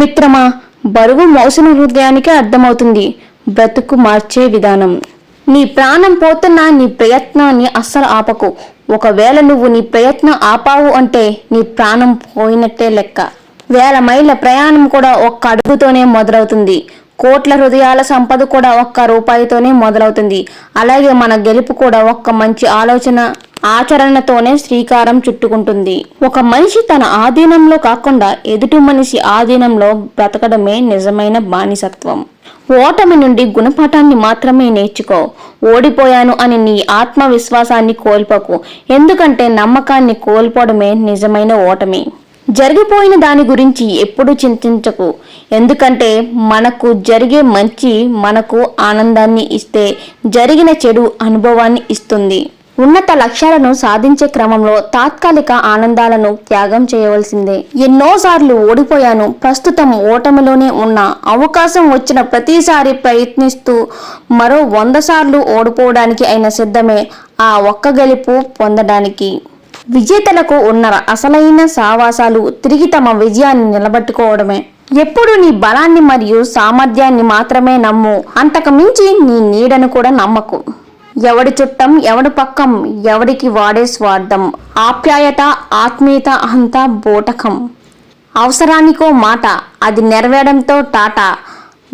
మిత్రమా బరువు మోసిన హృదయానికి అర్థమవుతుంది. బ్రతుకు మార్చే విధానం. నీ ప్రాణం పోతున్న నీ ప్రయత్నాన్ని అస్సలు ఆపకు. ఒకవేళ నువ్వు నీ ప్రయత్నం ఆపావు అంటే నీ ప్రాణం పోయినట్టే లెక్క. వేల మైళ్ళ ప్రయాణం కూడా ఒక్క అడుగుతోనే మొదలవుతుంది. కోట్ల హృదయాల సంపద కూడా ఒక్క రూపాయితోనే మొదలవుతుంది. అలాగే మన గెలుపు కూడా ఒక్క మంచి ఆలోచన ఆచరణతోనే శ్రీకారం చుట్టుకుంటుంది. ఒక మనిషి తన ఆధీనంలో కాకుండా ఎదుటి మనిషి ఆధీనంలో బ్రతకడమే నిజమైన బానిసత్వం. ఓటమి నుండి గుణపాఠాన్ని మాత్రమే నేర్చుకో. ఓడిపోయాను అని నీ ఆత్మవిశ్వాసాన్ని కోల్పోకు. ఎందుకంటే నమ్మకాన్ని కోల్పోవడమే నిజమైన ఓటమి. జరిగిపోయిన దాని గురించి ఎప్పుడూ చింతించకు. ఎందుకంటే మనకు జరిగే మంచి మనకు ఆనందాన్ని ఇస్తే జరిగిన చెడు అనుభవాన్ని ఇస్తుంది. ఉన్నత లక్ష్యాలను సాధించే క్రమంలో తాత్కాలిక ఆనందాలను త్యాగం చేయవలసిందే. ఎన్నోసార్లు ఓడిపోయాను. ప్రస్తుతం ఓటమిలోనే ఉన్నా అవకాశం వచ్చిన ప్రతిసారి ప్రయత్నిస్తూ మరో వంద సార్లు ఓడిపోవడానికి అయిన సిద్ధమే ఆ ఒక్క గెలుపు పొందడానికి. విజేతలకు ఉన్న అసలైన సావాసాలు తిరిగి తమ విజయాన్ని నిలబెట్టుకోవడమే. ఎప్పుడు నీ బలాన్ని మరియు సామర్థ్యాన్ని మాత్రమే నమ్ము. అంతకు మించి నీ నీడను కూడా నమ్మకు. ఎవడి చుట్టం ఎవడి పక్కం ఎవడికి వాడే స్వార్థం. ఆప్యాయత ఆత్మీయత అంతా బోటకం. అవసరానికో మాట అది నెరవేయడంతో టాటా.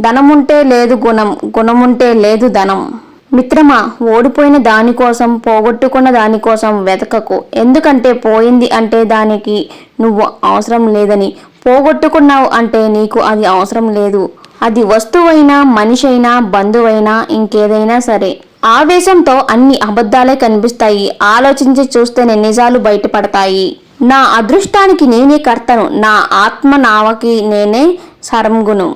ధనముంటే లేదు గుణం గుణముంటే లేదు ధనం. మిత్రమా ఓడిపోయిన దానికోసం పోగొట్టుకున్న దానికోసం వెతకకు. ఎందుకంటే పోయింది అంటే దానికి నువ్వు అవసరం లేదని. పోగొట్టుకున్నావు అంటే నీకు అది అవసరం లేదు. అది వస్తువైనా మనిషి అయినా బంధువైనా ఇంకేదైనా సరే. ఆవేశంతో అన్ని అబద్ధాలే కనిపిస్తాయి. ఆలోచించి చూస్తేనే నిజాలు బయటపడతాయి. నా అదృష్టానికి నేనే కర్తను. నా ఆత్మ నావకి నేనే సరంగును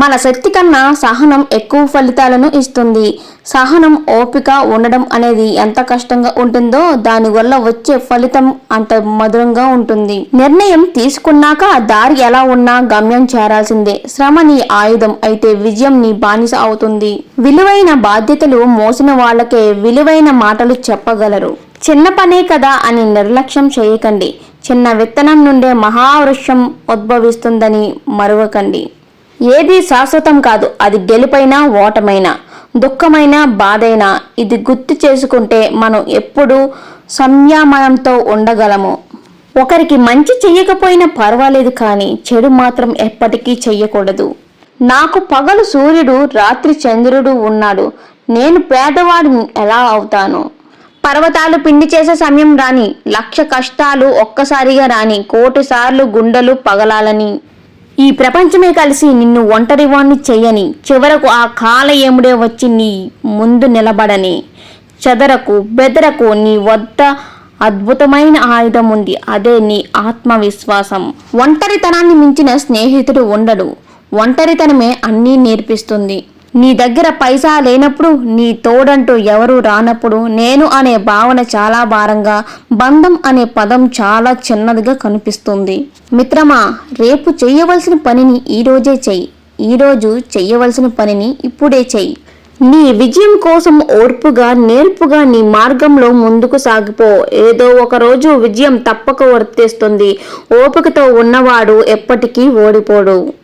మన శక్తి కన్నా సహనం ఎక్కువ ఫలితాలను ఇస్తుంది. సహనం ఓపిక ఉండడం అనేది ఎంత కష్టంగా ఉంటుందో దానివల్ల వచ్చే ఫలితం అంత మధురంగా ఉంటుంది. నిర్ణయం తీసుకున్నాక దారి ఎలా ఉన్నా గమ్యం చేరాల్సిందే. శ్రమ నీ ఆయుధం అయితే విజయం నీ బానిస అవుతుంది. విలువైన బాధ్యతలు మోసిన వాళ్ళకే విలువైన మాటలు చెప్పగలరు. చిన్న పనే కదా అని నిర్లక్ష్యం చేయకండి. చిన్న విత్తనం నుండే మహావృక్షం ఉద్భవిస్తుందని మరువకండి. ఏది శాశ్వతం కాదు అది గెలుపైనా ఓటమైనా దుఃఖమైన బాధైనా ఇది గుర్తు చేసుకుంటే మనం ఎప్పుడూ సంయమనంతో ఉండగలము. ఒకరికి మంచి చెయ్యకపోయినా పర్వాలేదు కానీ చెడు మాత్రం ఎప్పటికీ చెయ్యకూడదు. నాకు పగలు సూర్యుడు రాత్రి చంద్రుడు ఉన్నాడు. నేను పేదవాడిని ఎలా అవుతాను? పర్వతాలు పిండి చేసే సమయం రాని లక్ష కష్టాలు ఒక్కసారిగా రాని కోటి సార్లు గుండెలు పగలాలని. ఈ ప్రపంచమే కలిసి నిన్ను ఒంటరివాణ్ణి చెయ్యని చివరకు ఆ కాల ఏముడే వచ్చి నీ ముందు నిలబడని చెదరకు బెదరకు నీ వద్ద అద్భుతమైన ఆయుధం ఉంది. అదే నీ ఆత్మవిశ్వాసం. ఒంటరితనాన్ని మించిన స్నేహితుడు ఉండడు. ఒంటరితనమే అన్నీ నేర్పిస్తుంది. నీ దగ్గర పైసా లేనప్పుడు నీ తోడంటూ ఎవరూ రానప్పుడు నేను అనే భావన చాలా భారంగా బంధం అనే పదం చాలా చిన్నదిగా కనిపిస్తుంది. మిత్రమా రేపు చేయవలసిన పనిని ఈరోజే చెయ్యి. ఈరోజు చెయ్యవలసిన పనిని ఇప్పుడే చెయ్యి. నీ విజయం కోసం ఓర్పుగా నేర్పుగా నీ మార్గంలో ముందుకు సాగిపో. ఏదో ఒక రోజు విజయం తప్పక వర్తిస్తుంది. ఓపికతో ఉన్నవాడు ఎప్పటికీ ఓడిపోడు.